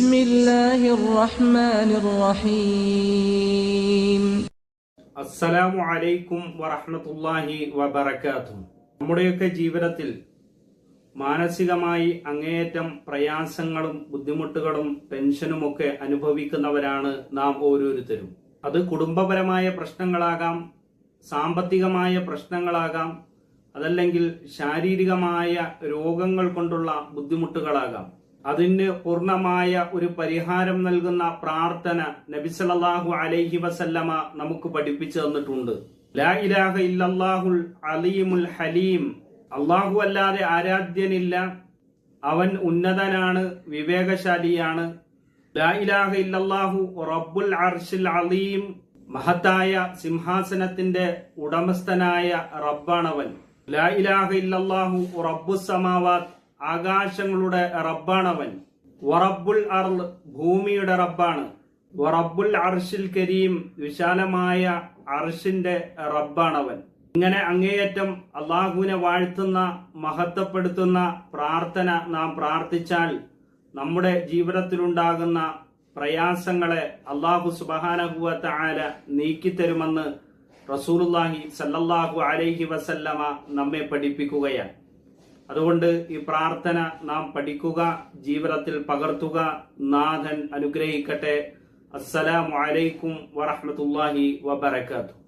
بسم الله الرحمن الرحيم അസ്സലാമു അലൈക്കും വറഹ്മത്തുള്ളാഹി വബറകാതുഹു നമ്മുടെയൊക്കെ ജീവിതത്തിൽ മാനസികമായി അങ്ങേയറ്റം പ്രയാസങ്ങളും ബുദ്ധിമുട്ടുകളും ടെൻഷനുമൊക്കെ അനുഭവിക്കുന്നവരാണ് നാം ഓരോരുത്തരും അത് കുടുംബപരമായ പ്രശ്നങ്ങളാകാം സാമ്പത്തികമായ പ്രശ്നങ്ങളാകാം അതല്ലെങ്കിൽ ശാരീരികമായ രോഗങ്ങൾ കൊണ്ടുള്ള ബുദ്ധിമുട്ടുകളാകാം അതിന് പൂർണമായ ഒരു പരിഹാരം നൽകുന്ന പ്രാർത്ഥന നബിസലല്ലാഹു അലൈഹി വസല്ലമ നമുക്ക് പഠിപ്പിച്ചു തന്നിട്ടുണ്ട്. ലാ ഇലാഹ ഇല്ലല്ലാഹുൽ അലീമുൽ ഹലീം. അള്ളാഹു അല്ലാതെ ആരാധ്യനില്ല. അവൻ ഉന്നതനാണ് വിവേകശാലിയാണ്. ലാ ഇലാഹ ഇല്ലല്ലാഹു റബ്ബുൽ അർഷിൽ അലീം. മഹത്തായ സിംഹാസനത്തിന്റെ ഉടമസ്ഥനായ റബ്ബാണവൻ. ലാ ഇലാഹ ഇല്ലല്ലാഹു റബ്ബുസ് ആകാശങ്ങളുടെ റബ്ബാണ് അവൻ. വറബ്ബുൽ അർ ഭൂമിയുടെ റബ്ബാണ്. വറബ്ബുൽ അർഷിൽ കരീം വിശാലമായ അർഷിന്റെ അവൻ. ഇങ്ങനെ അങ്ങേയറ്റം അള്ളാഹുവിനെ വാഴ്ത്തുന്ന മഹത്വപ്പെടുത്തുന്ന പ്രാർത്ഥന നാം പ്രാർത്ഥിച്ചാൽ നമ്മുടെ ജീവിതത്തിലുണ്ടാകുന്ന പ്രയാസങ്ങളെ അള്ളാഹു സുബഹാനഹുവത്ത ആല നീക്കിത്തരുമെന്ന് റസൂലുല്ലാഹി സല്ലല്ലാഹു അലൈഹി വസല്ലമ നമ്മെ പഠിപ്പിക്കുകയാണ്. അതുകൊണ്ട് ഈ പ്രാർത്ഥന നാം പഠിക്കുക ജീവിതത്തിൽ പകർത്തുക. നാഥൻ അനുഗ്രഹിക്കട്ടെ. അസ്സലാമു അലൈക്കും വറഹ്മത്തുള്ളാഹി വബറകാതുഹു.